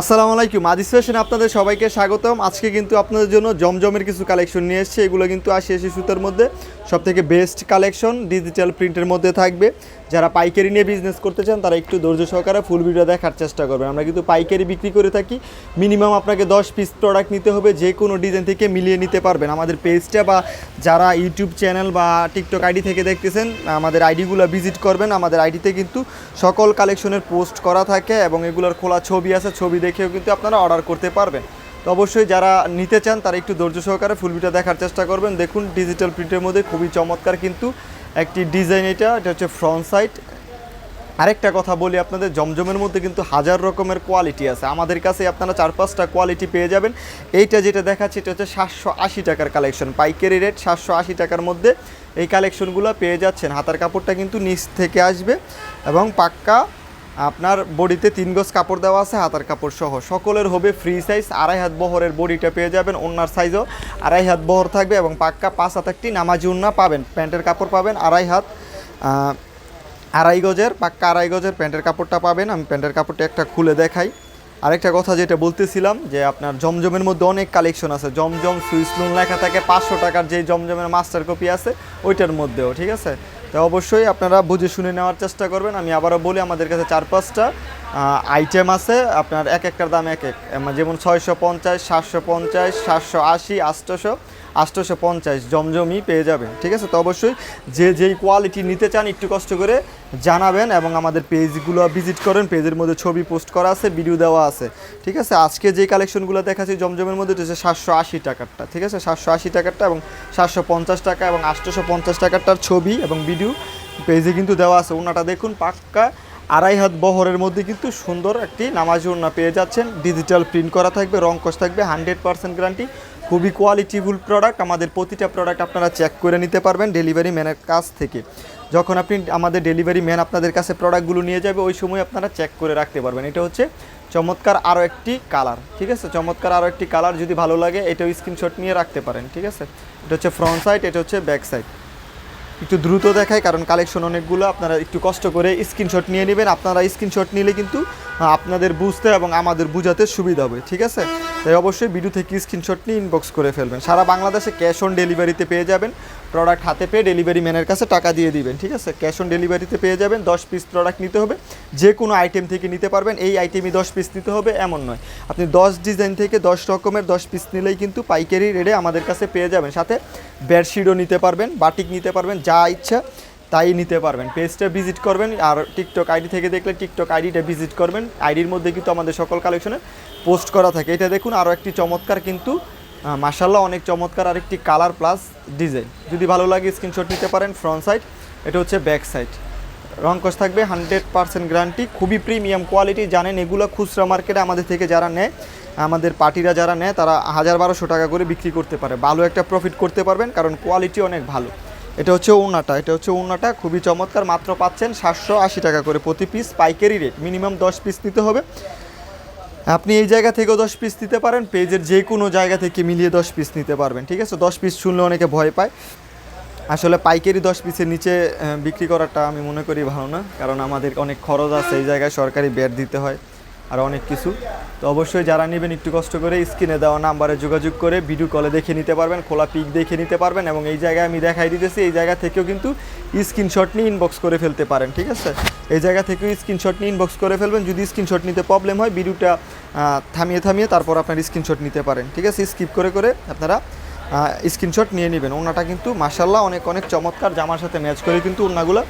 আসসালামু আলাইকুম। আজিজ ফ্যাশনে আপনাদের সবাইকে স্বাগতম। আজকে কিন্তু আপনাদের জন্য জমজমের কিছু কালেকশন নিয়ে এসেছে। এগুলো কিন্তু আশি আশি সুতার মধ্যে। সব থেকে বেস্ট কালেকশন ডিজিটাল প্রিন্টের মধ্যে থাকবে। যারা পাইকারি নিয়ে বিজনেস করতে চান, তারা একটু ধৈর্য সহকারে ফুল ভিডিও দেখার চেষ্টা করবেন। আমরা কিন্তু পাইকারি বিক্রি করে থাকি। মিনিমাম আপনাকে দশ পিস প্রোডাক্ট নিতে হবে। যে কোনো ডিজাইন থেকে মিলিয়ে নিতে পারবেন। আমাদের পেজটা বা যারা ইউটিউব চ্যানেল বা টিকটক আইডি থেকে দেখতেছেন, আমাদের আইডিগুলো ভিজিট করবেন। আমাদের আইডিতে কিন্তু সকল কালেকশনের পোস্ট করা থাকে এবং এগুলোর খোলা ছবি আছে। ছবি দেখেও কিন্তু আপনারা অর্ডার করতে পারবেন। তো অবশ্যই যারা নিতে চান, তারা একটু ধৈর্য সহকারে ফুল ভিডিও দেখার চেষ্টা করবেন। দেখুন ডিজিটাল প্রিন্টের মধ্যে খুবই চমৎকার কিন্তু একটি ডিজাইন এটা। এটা হচ্ছে ফ্রন্ট সাইড আরেকটা কথা বলি আপনাদের, জমজমের মধ্যে কিন্তু হাজার রকমের কোয়ালিটি আছে। আমাদের কাছে আপনারা চার পাঁচটা কোয়ালিটি পেয়ে যাবেন। এইটা যেটা দেখাচ্ছি, এটা হচ্ছে সাতশো আশি টাকার কালেকশন পাইকারি রেট সাতশো আশি টাকার মধ্যে এই কালেকশনগুলো পেয়ে যাচ্ছেন। হাতার কাপড়টা কিন্তু নিচ থেকে আসবে এবং পাক্কা আপনার বডিতে তিন গজ কাপড় দেওয়া আছে, হাতার কাপড় সহ। সকলের হবে ফ্রি সাইজ আড়াই হাত বহরের বডিটা পেয়ে যাবেন ওনার সাইজও আড়াই হাত বহর থাকবে এবং পাক্কা পাঁচ হাত একটি নামাজি উন্না পাবেন। প্যান্টের কাপড় পাবেন আড়াই হাত আড়াই গজের, পাক্কা আড়াই গজের প্যান্টের কাপড়টা পাবেন। আমি প্যান্টের কাপড়টা একটা খুলে দেখাই। আরেকটা কথা যেটা বলতেছিলাম, যে আপনার জমজমের মধ্যে অনেক কালেকশন আছে। জমজম সুইস লোন লেখা থাকে, পাঁচশো টাকার যে জমজমের মাস্টার কপি আছে, ওইটার মধ্যেও, ঠিক আছে? তো অবশ্যই আপনারা বুঝে শুনে নেওয়ার চেষ্টা করবেন। আমি আবারও বলি, আমাদের কাছে চার পাঁচটা আইটেম আছে। আপনার এক একটার দাম এক এক। যেমন ছয়শো পঞ্চাশ, সাতশো পঞ্চাশ, সাতশো আশি আটশোশো আটশোশো পঞ্চাশ জমজমই পেয়ে যাবেন, ঠিক আছে? তো অবশ্যই যে যেই কোয়ালিটি নিতে চান একটু কষ্ট করে জানাবেন এবং আমাদের পেজগুলো ভিজিট করেন পেজের মধ্যে ছবি পোস্ট করা আছে ভিডিও দেওয়া আছে, ঠিক আছে? আজকে যে কালেকশনগুলো দেখাচ্ছি জমজমের মধ্যে হচ্ছে সাতশো আশি টাকারটা, ঠিক আছে? সাতশো আশি টাকারটা এবং সাতশো পঞ্চাশ টাকা এবং আটশোশো পঞ্চাশ টাকারটার ছবি এবং ভিডিও পেজে কিন্তু দেওয়া আছে। ওনাটা দেখুন, পাক্কা আড়াই হাত বহরের মধ্যে কিন্তু সুন্দর একটি নামাজি ওড়না পেয়ে যাচ্ছেন। ডিজিটাল প্রিন্ট করা থাকবে, রং কস থাকবে হান্ড্রেড পার্সেন্ট গ্যারান্টি খুবই কোয়ালিটিফুল প্রোডাক্ট আমাদের প্রতিটা প্রোডাক্ট আপনারা চেক করে নিতে পারবেন ডেলিভারি ম্যানের কাছ থেকে। যখন আপনি আমাদের ডেলিভারি ম্যান আপনাদের কাছে প্রোডাক্টগুলো নিয়ে যাবে, ওই সময় আপনারা চেক করে রাখতে পারবেন। এটা হচ্ছে চমৎকার আরও একটি কালার ঠিক আছে? চমৎকার আরও একটি কালার যদি ভালো লাগে, এটাও স্ক্রিনশট নিয়ে রাখতে পারেন, ঠিক আছে? এটা হচ্ছে ফ্রন্ট সাইড এটা হচ্ছে ব্যাক সাইড একটু দ্রুত দেখায় কারণ কালেকশন অনেকগুলো আপনারা একটু কষ্ট করে স্ক্রিনশট নিয়ে নেবেন। আপনারা স্ক্রিনশট নিলে কিন্তু আপনাদের বুঝতে এবং আমাদের বুঝাতে সুবিধা হবে, ঠিক আছে? তাই অবশ্যই ভিডিও থেকে স্ক্রিনশট নিয়ে ইনবক্স করে ফেলবেন। সারা বাংলাদেশে ক্যাশ অন ডেলিভারিতে পেয়ে যাবেন। প্রোডাক্ট হাতে পেয়ে ডেলিভারি ম্যানের কাছে টাকা দিয়ে দিবেন, ঠিক আছে? ক্যাশ অন ডেলিভারিতে পেয়ে যাবেন, দশ পিস প্রোডাক্ট নিতে হবে। যে কোনো আইটেম থেকে নিতে পারবেন, এই আইটেমই দশ পিস নিতে হবে, এমন নয়। আপনি দশ ডিজাইন থেকে দশ রকমের দশ পিস নিলেই কিন্তু পাইকারি রেটে আমাদের কাছে পেয়ে যাবেন। সাথে বেডশিটও নিতে পারবেন, বাটিক নিতে পারবেন, যা ইচ্ছা। তাই নিতে পারবেন। পেজটা ভিজিট করবেন আর টিকটক আইডি থেকে দেখলে টিকটক আইডিটা ভিজিট করবেন। আইডির মধ্যে কিন্তু আমাদের সকল কালেকশনে পোস্ট করা থাকে। এটা দেখুন আরও একটি চমৎকার কিন্তু মাসাল্লাহ অনেক চমৎকার আরেকটি কালার প্লাস ডিজাইন যদি ভালো লাগে স্ক্রিনশট নিতে পারেন ফ্রন্ট সাইড এটা হচ্ছে ব্যাক সাইড রংকশ থাকবে হান্ড্রেড পার্সেন্ট গ্যারান্টি খুবই প্রিমিয়াম কোয়ালিটি জানেন এগুলো খুচরা মার্কেটে আমাদের থেকে যারা নেয়, আমাদের পার্টিরা যারা নেয়, তারা হাজার বারোশো টাকা করে বিক্রি করতে পারে। ভালো একটা প্রফিট করতে পারবেন, কারণ কোয়ালিটি অনেক ভালো। এটা হচ্ছে ওনাটা এটা হচ্ছে ওনাটা খুবই চমৎকার, মাত্র পাচ্ছেন সাতশো আশি টাকা করে প্রতি পিস পাইকারি রেট মিনিমাম দশ পিস নিতে হবে। আপনি এই জায়গা থেকেও দশ পিস নিতে পারেন, পেজের যে কোনো জায়গা থেকে মিলিয়ে দশ পিস নিতে পারবেন, ঠিক আছে? দশ পিস শুনলে অনেকে ভয় পায়। আসলে পাইকারি দশ পিসের নিচে বিক্রি করাটা আমি মনে করি ভালো না, কারণ আমাদের অনেক খরচ আছে, এই জায়গায় সরকারি ব্যাট দিতে হয়। আর অনেক কিছু। তো অবশ্যই যারা নেবেন একটু কষ্ট করে স্ক্রিনে দেওয়া নাম্বারে যোগাযোগ করে ভিডিও কলে দেখে নিতে পারবেন, খোলা পিক দেখে নিতে পারবেন এবং এই জায়গায় আমি দেখাই দিতেছি, এই জায়গা থেকেও কিন্তু স্ক্রিনশট নিয়ে ইনবক্স করে ফেলতে পারেন, ঠিক আছে? এই জায়গা থেকেও স্ক্রিনশট নিয়ে ইনবক্স করে ফেলবেন, যদি স্ক্রিনশট নিতে প্রবলেম হয়, ভিডিওটা থামিয়ে থামিয়ে তারপর আপনার স্ক্রিনশট নিতে পারেন, ঠিক আছে? স্কিপ করে করে আপনারা স্ক্রিনশট নিয়ে নেবেন। ওনাটা কিন্তু মাসাল্লাহ অনেক অনেক চমৎকার জামার সাথে ম্যাচ করে কিন্তু ওনাগুলো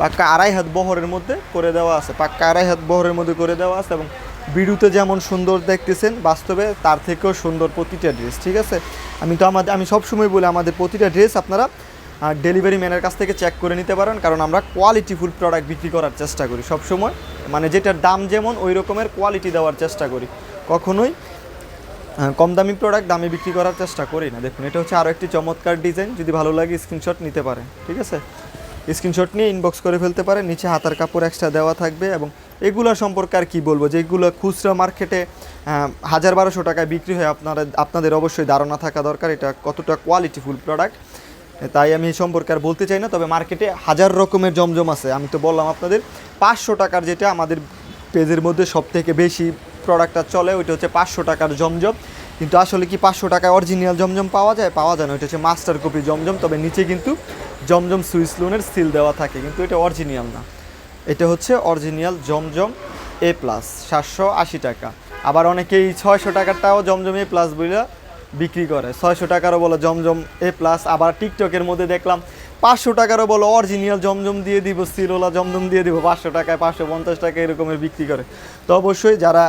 পাক্কা আড়াই হাত বহরের মধ্যে করে দেওয়া আছে। পাক্কা আড়াই হাত বহরের মধ্যে করে দেওয়া আছে এবং ভিডিওতে যেমন সুন্দর দেখতেছেন, বাস্তবে তার থেকেও সুন্দর প্রতিটা ড্রেস ঠিক আছে? আমি তো আমাদের, আমি সবসময় বলি আমাদের প্রতিটা ড্রেস আপনারা ডেলিভারি ম্যানের কাছ থেকে চেক করে নিতে পারেন, কারণ আমরা কোয়ালিটিফুল প্রোডাক্ট বিক্রি করার চেষ্টা করি সবসময়। মানে যেটার দাম যেমন, ওই রকমের কোয়ালিটি দেওয়ার চেষ্টা করি। কখনোই কম দামি প্রোডাক্ট দামে বিক্রি করার চেষ্টা করি না। দেখুন, এটা হচ্ছে আরও একটি চমৎকার ডিজাইন যদি ভালো লাগে স্ক্রিনশট নিতে পারেন, ঠিক আছে? স্ক্রিনশট নিয়ে ইনবক্স করে ফেলতে পারেন। নিচে হাতার কাপড় এক্সট্রা দেওয়া থাকবে এবং এগুলো সম্পর্কে আর কি বলব? যেগুলো খুচরা মার্কেটে হাজার বারোশো টাকায় বিক্রি হয়, আপনারা আপনাদের অবশ্যই ধারণা থাকা দরকার এটা কতটা কোয়ালিটিফুল প্রোডাক্ট তাই আমি এই সম্পর্কে আর বলতে চাই না, তবে মার্কেটে হাজার রকমের জমজম আছে। আমি তো বললাম আপনাদের, পাঁচশো টাকার যেটা আমাদের পেজের মধ্যে সব থেকে বেশি প্রোডাক্টটা চলে, ওইটা হচ্ছে পাঁচশো টাকার জমজম। কিন্তু আসলে কি পাঁচশো টাকায় অরিজিনাল জমজম পাওয়া যায়? পাওয়া যায় না, ওইটা হচ্ছে মাস্টার কপি জমজম। তবে নিচে কিন্তু জমজম সুইস লোনের সিল দেওয়া থাকে, কিন্তু এটা অরিজিনাল না। এটা হচ্ছে অরিজিনাল জমজম এ প্লাস সাতশো আশি টাকা। আবার অনেকেই ছয়শো টাকারটাও জমজম এ প্লাস বলে বিক্রি করে। ছয়শো টাকারও বলে জমজম এ প্লাস আবার টিকটকের মধ্যে দেখলাম পাঁচশো টাকারও বলো অরিজিনাল জমজম দিয়ে দিব, সিরোলা জমজম দিয়ে দিব, পাঁচশো টাকায়, পাঁচশো পঞ্চাশ টাকা এরকমের বিক্রি করে। তো অবশ্যই যারা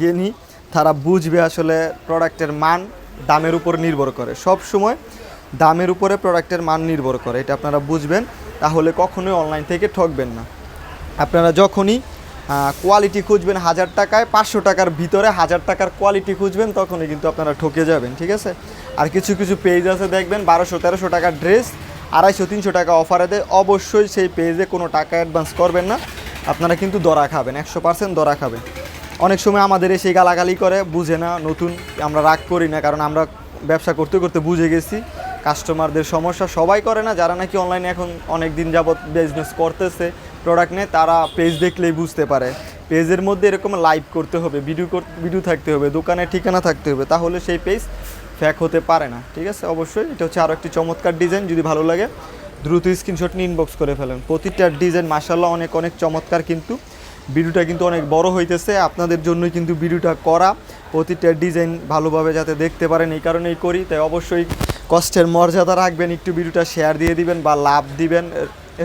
জ্ঞানী তারা বুঝবে আসলে প্রোডাক্টের মান দামের উপর নির্ভর করে। সব সময় দামের উপরে প্রোডাক্টের মান নির্ভর করে, এটা আপনারা বুঝবেন। তাহলে কখনোই অনলাইন থেকে ঠকবেন না। আপনারা যখনই কোয়ালিটি খুঁজবেন হাজার টাকায়, পাঁচশো টাকার ভিতরে হাজার টাকার কোয়ালিটি খুঁজবেন, তখনই কিন্তু আপনারা ঠকে যাবেন, ঠিক আছে? আর কিছু কিছু পেজ আছে দেখবেন, বারোশো, তেরোশো টাকার ড্রেস আড়াইশো, তিনশো টাকা অফারে দেয়। অবশ্যই সেই পেজে কোনো টাকা অ্যাডভান্স করবেন না। আপনারা কিন্তু দরা খাবেন, একশো পার্সেন্ট দরা খাবেন। অনেক সময় আমাদের এসে গালাগালি করে, বুঝে না, নতুন আমরা রাগ করি না, কারণ আমরা ব্যবসা করতে করতে বুঝে গেছি। কাস্টমারদের সমস্যা সবাই করে না, যারা নাকি অনলাইনে এখন অনেক দিন যাবত বিজনেস করতেছে প্রোডাক্ট নিয়ে, তারা পেজ দেখলেই বুঝতে পারে। পেজের মধ্যে এরকম লাইভ করতে হবে ভিডিও ভিডিও থাকতে হবে, দোকানের ঠিকানা থাকতে হবে, তাহলে সেই পেজ ফ্যাক হতে পারে না, ঠিক আছে? অবশ্যই, এটা হচ্ছে আরও একটি চমৎকার ডিজাইন যদি ভালো লাগে, দ্রুত স্ক্রিনশট নিয়ে ইনবক্স করে ফেলেন। প্রতিটা ডিজাইন মাসাল্লাহ অনেক অনেক চমৎকার কিন্তু। ভিডিওটা কিন্তু অনেক বড় হইতেছে, আপনাদের জন্যই কিন্তু ভিডিওটা করা। প্রতিটা ডিজাইন ভালোভাবে যাতে দেখতে পারেন, এই কারণেই করি। তাই অবশ্যই কষ্টের মর্যাদা রাখবেন, একটু ভিডিওটা শেয়ার দিয়ে দিবেন বা লাভ দিবেন।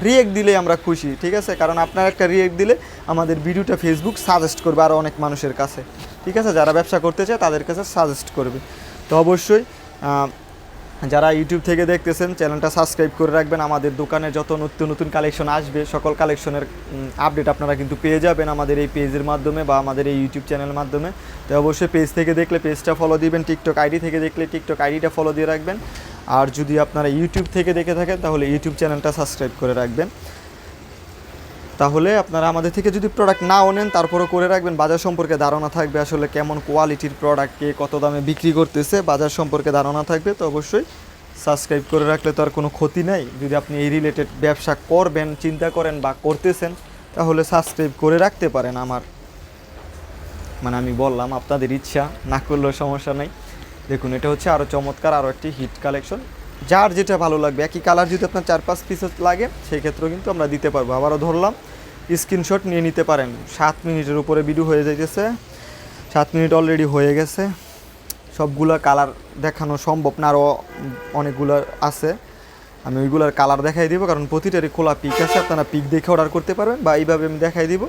রিয়েক্ট দিলে আমরা খুশি, ঠিক আছে? কারণ আপনার একটা রিয়েক্ট দিলে আমাদের ভিডিওটা ফেসবুক সাজেস্ট করবে আরও অনেক মানুষের কাছে। ঠিক আছে? যারা ব্যবসা করতে চায়, তাদের কাছে সাজেস্ট করবে। তো অবশ্যই যারা ইউটিউব থেকে দেখতেছেন, চ্যানেলটা সাবস্ক্রাইব করে রাখবেন। আমাদের দোকানে যত নতুন নতুন কালেকশন আসবে, সকল কালেকশনের আপডেট আপনারা কিন্তু পেয়ে যাবেন আমাদের এই পেজের মাধ্যমে বা আমাদের এই ইউটিউব চ্যানেলের মাধ্যমে। তো অবশ্যই পেজ থেকে দেখলে পেজটা ফলো দিবেন টিকটক আইডি থেকে দেখলে টিকটক আইডিটা ফলো দিয়ে রাখবেন। আর যদি আপনারা ইউটিউব থেকে দেখে থাকেন, তাহলে ইউটিউব চ্যানেলটা সাবস্ক্রাইব করে রাখবেন। তাহলে আপনারা আমাদের থেকে যদি প্রোডাক্ট নাও নেন, তারপরও করে রাখবেন। বাজার সম্পর্কে ধারণা থাকবে আসলে কেমন কোয়ালিটির প্রোডাক্ট কে কত দামে বিক্রি করতেছে। বাজার সম্পর্কে ধারণা থাকবে, তো অবশ্যই সাবস্ক্রাইব করে রাখলে তো আর কোনো ক্ষতি নাই। যদি আপনি এই রিলেটেড ব্যবসা করবেন, চিন্তা করেন বা করতেছেন, তাহলে সাবস্ক্রাইব করে রাখতে পারেন আমার। মানে আমি বললাম, আপনাদের ইচ্ছা, না করলেও সমস্যা নেই। দেখুন, এটা হচ্ছে আরও চমৎকার আরও একটি হিট কালেকশন যার যেটা ভালো লাগবে, একই কালার যদি আপনার চার পাঁচ পিস লাগে সেই ক্ষেত্রেও কিন্তু আমরা দিতে পারব। আবারও ধরলাম স্ক্রিনশট নিয়ে নিতে পারেন। সাত মিনিটের উপরে ভিডিও হয়ে যাইতেছে। সাত মিনিট অলরেডি হয়ে গেছে। সবগুলা কালার দেখানো সম্ভব না আরও অনেকগুলো আছে। আমি ওইগুলার কালার দেখাই দিব, কারণ প্রতিটারই খোলা পিক আছে। আপনারা পিক দেখে অর্ডার করতে পারবেন বা এইভাবে আমি দেখাই দিব।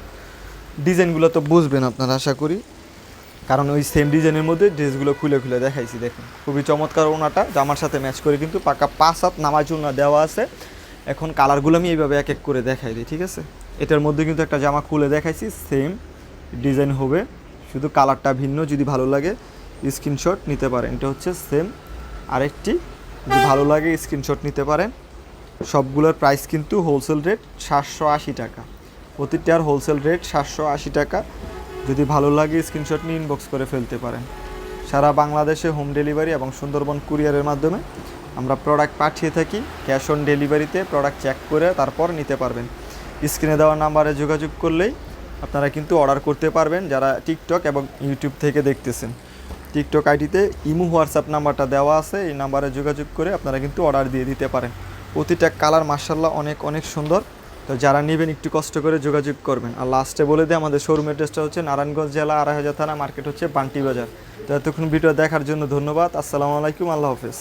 ডিজাইনগুলো তো বুঝবেন আপনারা, আশা করি। কারণ ওই সেম ডিজাইনের মধ্যে ড্রেসগুলো খুলে খুলে দেখাইছি, দেখুন। খুবই চমৎকার ওনাটা জামার সাথে ম্যাচ করে কিন্তু পাকা পাঁচ হাত নামাজ দেওয়া আছে। এখন কালারগুলো আমি এইভাবে এক এক করে দেখাই দিই, ঠিক আছে? এটার মধ্যে কিন্তু একটা জামা খুলে দেখাইছি সেম ডিজাইন হবে। শুধু কালারটা ভিন্ন, যদি ভালো লাগে স্ক্রিনশট নিতে পারেন। এটা হচ্ছে সেম আরেকটি। যদি ভালো লাগে স্ক্রিনশট নিতে পারেন। সবগুলোর প্রাইস কিন্তু হোলসেল রেট সাতশো আশি টাকা। প্রতিটার হোলসেল রেট সাতশো আশি টাকা। যদি ভালো লাগে স্ক্রিনশট নিয়ে ইনবক্স করে ফেলতে পারেন। সারা বাংলাদেশে হোম ডেলিভারি এবং সুন্দরবন কুরিয়ারের মাধ্যমে আমরা প্রোডাক্ট পাঠিয়ে থাকি। ক্যাশ অন ডেলিভারিতে প্রোডাক্ট চেক করে তারপর নিতে পারবেন। স্ক্রিনে দেওয়া নাম্বারে যোগাযোগ করলেই আপনারা কিন্তু অর্ডার করতে পারবেন যারা টিকটক এবং ইউটিউব থেকে দেখতেছেন। টিকটক আইডিতে ইমু, হোয়াটসঅ্যাপ নাম্বারটা দেওয়া আছে, এই নাম্বারে যোগাযোগ করে আপনারা কিন্তু অর্ডার দিয়ে দিতে পারেন। প্রতিটা কালার মার্শাল্লাহ অনেক অনেক সুন্দর। তো যারা নেবেন একটু কষ্ট করে যোগাযোগ করবেন। আর লাস্টে বলে দিই, আমাদের শোরুম অ্যাড্রেসটা হচ্ছে নারায়ণগঞ্জ জেলা আড়াই হাজার থানা, মার্কেট হচ্ছে বান্টি বাজার। তো এতক্ষণ ভিডিও দেখার জন্য ধন্যবাদ। আসসালামু আলাইকুম, আল্লাহ হাফেজ।